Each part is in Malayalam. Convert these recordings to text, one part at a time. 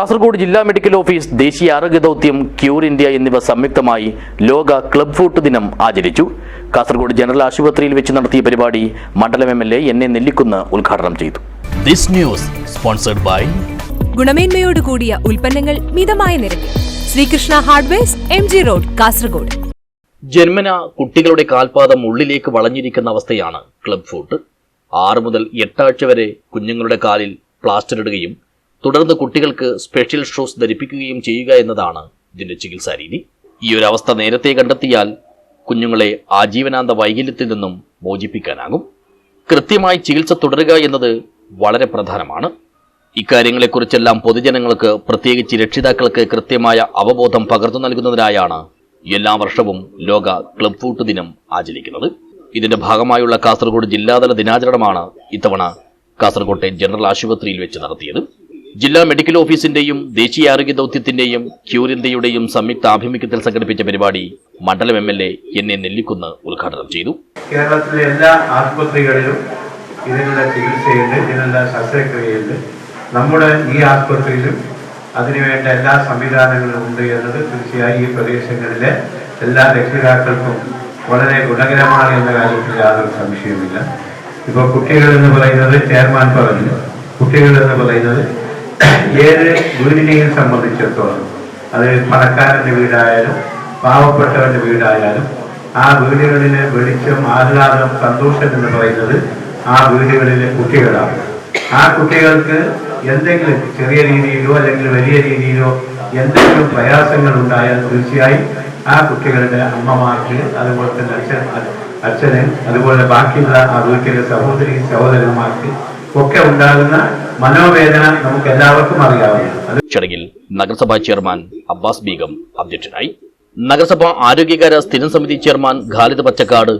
കാസർഗോഡ് ജില്ലാ മെഡിക്കൽ ഓഫീസ് ദേശീയ ആരോഗ്യ ദൗത്യം ക്യൂർ ഇന്ത്യ എന്നിവ സംയുക്തമായി ലോക ക്ലബ് ഫുട്ട് ദിനം ആചരിച്ചു. കാസർഗോഡ് ജനറൽ ആശുപത്രിയിൽ വെച്ച് നടത്തിയ പരിപാടി മണ്ഡലം M L A N A Nellikkunnu ഉദ്ഘാടനം ചെയ്തു. This news sponsored by ഗുണമേന്മയോട് കൂടിയ ഉൽപ്പന്നങ്ങൾ മിതമായ നിരക്കിൽ. Sreekrishna hardwares M G road Kasaragod. ജന്മന കുട്ടികളുടെ കാൽപാദം ഉള്ളിലേക്ക് വളഞ്ഞിരിക്കുന്ന അവസ്ഥയാണ് ക്ലബ് ഫുട്ട് ആറ് മുതൽ എട്ടാഴ്ച വരെ കുഞ്ഞുങ്ങളുടെ കാലിൽ പ്ലാസ്റ്റർ ഇടുകയും തുടർന്ന് കുട്ടികൾക്ക് സ്പെഷ്യൽ ഷൂസ് ധരിപ്പിക്കുകയും ചെയ്യുക എന്നതാണ് ഇതിന്റെ ചികിത്സാ രീതി. ഈ ഒരു അവസ്ഥ നേരത്തെ കണ്ടെത്തിയാൽ കുഞ്ഞുങ്ങളെ ആജീവനാന്ത വൈകല്യത്തിൽ നിന്നും മോചിപ്പിക്കാനാകും. കൃത്യമായി ചികിത്സ തുടരുക എന്നത് വളരെ പ്രധാനമാണ്. ഇക്കാര്യങ്ങളെക്കുറിച്ചെല്ലാം പൊതുജനങ്ങൾക്ക് പ്രത്യേകിച്ച് രക്ഷിതാക്കൾക്ക് കൃത്യമായ അവബോധം പകർന്നു നൽകുന്നതിനായാണ് എല്ലാ വർഷവും ലോക ക്ലബ് ഫൂട്ട് ദിനം ആചരിക്കുന്നത്. ഇതിന്റെ ഭാഗമായുള്ള കാസർഗോഡ് ജില്ലാതല ദിനാചരണമാണ് ഇത്തവണ കാസർകോട്ടെ ജനറൽ ആശുപത്രിയിൽ വെച്ച് നടത്തിയത്. ജില്ലാ മെഡിക്കൽ ഓഫീസിന്റെയും ദേശീയ ആരോഗ്യ ദൗത്യത്തിന്റെയും ക്യൂർ ഇന്ത്യയുടെയും സംയുക്ത ആഭിമുഖ്യത്തിൽ സംഘടിപ്പിച്ച പരിപാടി മണ്ഡലം M L A N A Nellikkunnu ഉദ്ഘാടനം ചെയ്തു. കേരളത്തിലെ എല്ലാ ആശുപത്രികളിലും ഇതിനുള്ള ചികിത്സയുണ്ട് ഇതിനുള്ള ശസ്ത്രക്രിയയുണ്ട്. നമ്മുടെ ഈ ആശുപത്രിയിലും അതിനുവേണ്ട എല്ലാ സംവിധാനങ്ങളും ഉണ്ട് എന്നത് തീർച്ചയായും ഈ പ്രദേശങ്ങളിലെ എല്ലാ രക്ഷിതാക്കൾക്കും വളരെ ഗുണകരമാണ് എന്ന കാര്യത്തിൽ യാതൊരു സംശയവുമില്ല. ഇപ്പോൾ കുട്ടികൾ എന്ന് പറയുന്നത് ചെയർമാൻ പറഞ്ഞു. കുട്ടികൾ എന്ന് പറയുന്നത് ഏത് വീടിനെയും സംബന്ധിച്ചിടത്തോളം അത് പണക്കാരന്റെ വീടായാലും പാവപ്പെട്ടവന്റെ വീടായാലും ആ വീടുകളിൽ വെളിച്ചം ആഹ്ലാദം സന്തോഷം എന്ന് പറയുന്നത് ആ വീടുകളിലെ കുട്ടികളാണ്. ആ കുട്ടികൾക്ക് എന്തെങ്കിലും ചെറിയ രീതിയിലോ അല്ലെങ്കിൽ വലിയ രീതിയിലോ എന്തെങ്കിലും പ്രയാസങ്ങൾ ഉണ്ടായാൽ തീർച്ചയായും ആ കുട്ടികളുടെ അമ്മമാർക്ക് അതുപോലെ തന്നെ അച്ഛൻ അച്ഛന് അതുപോലെ ബാക്കിയുള്ള ആ വീട്ടിലെ സഹോദരി സഹോദരന്മാർക്ക് ഒക്കെ ഉണ്ടാകുന്ന മനോവേദന നമുക്ക് എല്ലാവർക്കും അറിയാവുന്നതാണ് ചടങ്ങിൽ നഗരസഭാ ചെയർമാൻ അബ്ബാസ് ബീഗം അധ്യക്ഷനായി. നഗരസഭാ ആരോഗ്യകാര്യ സ്ഥിരം സമിതി ചെയർമാൻ ഖാലിദ് പച്ചക്കാട്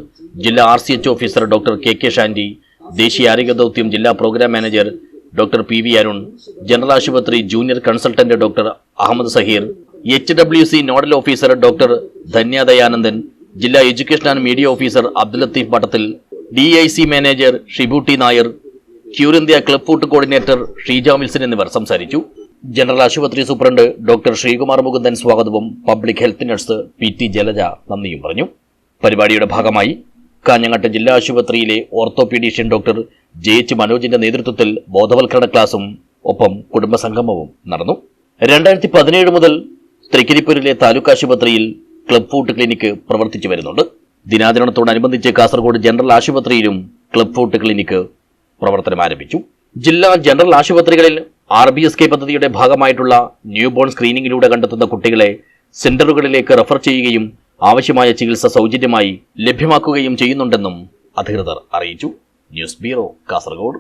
ജില്ലാ R C H officer doctor K K Shanti ദേശീയ ആരോഗ്യ ദൗത്യം ജില്ലാ programme manager doctor P V Arun general ആശുപത്രി junior consultant doctor Ahammed Saheer H W C nodal officer doctor Dhanya Dayanandan ജില്ലാ education and media officer Abdul Latheef Pattathil D I C manager Shibutty Nair cure India club food coordinator Sheeja Milson എന്നിവർ സംസാരിച്ചു. ജനറൽ ആശുപത്രി സൂപ്രണ്ട് ഡോക്ടർ ശ്രീകുമാർ മുകുന്ദൻ സ്വാഗതവും public health nurse P T Jalaja നന്ദിയും പറഞ്ഞു. പരിപാടിയുടെ ഭാഗമായി കാഞ്ഞങ്ങാട്ട് ജില്ലാ ആശുപത്രിയിലെ ഓർത്തോപീഡീഷ്യൻ ഡോക്ടർ ജെ എച്ച് മനോജിന്റെ നേതൃത്വത്തിൽ ബോധവൽക്കരണ ക്ലാസും ഒപ്പം കുടുംബസംഗമവും നടന്നു. രണ്ടായിരത്തി പതിനേഴ് മുതൽ തൃക്കരിപ്പൂരിലെ താലൂക്ക് ആശുപത്രിയിൽ ക്ലബ് ഫുഡ് ക്ലിനിക്ക് പ്രവർത്തിച്ചു വരുന്നുണ്ട്. ദിനാചരണത്തോടനുബന്ധിച്ച് കാസർഗോഡ് ജനറൽ ആശുപത്രിയിലും ക്ലബ് ഫുഡ് ക്ലിനിക്ക് പ്രവർത്തനം ആരംഭിച്ചു. ജില്ലാ ജനറൽ ആശുപത്രികളിൽ ആർ ബി എസ് കെ പദ്ധതിയുടെ ഭാഗമായിട്ടുള്ള ന്യൂബോൺ സ്ക്രീനിങ്ങിലൂടെ കണ്ടെത്തുന്ന കുട്ടികളെ സെന്ററുകളിലേക്ക് റെഫർ ചെയ്യുകയും ആവശ്യമായ ചികിത്സ സൗജന്യമായി ലഭ്യമാക്കുകയും ചെയ്യുന്നുണ്ടെന്നും അധികൃതർ അറിയിച്ചു. News bureau Kasaragod.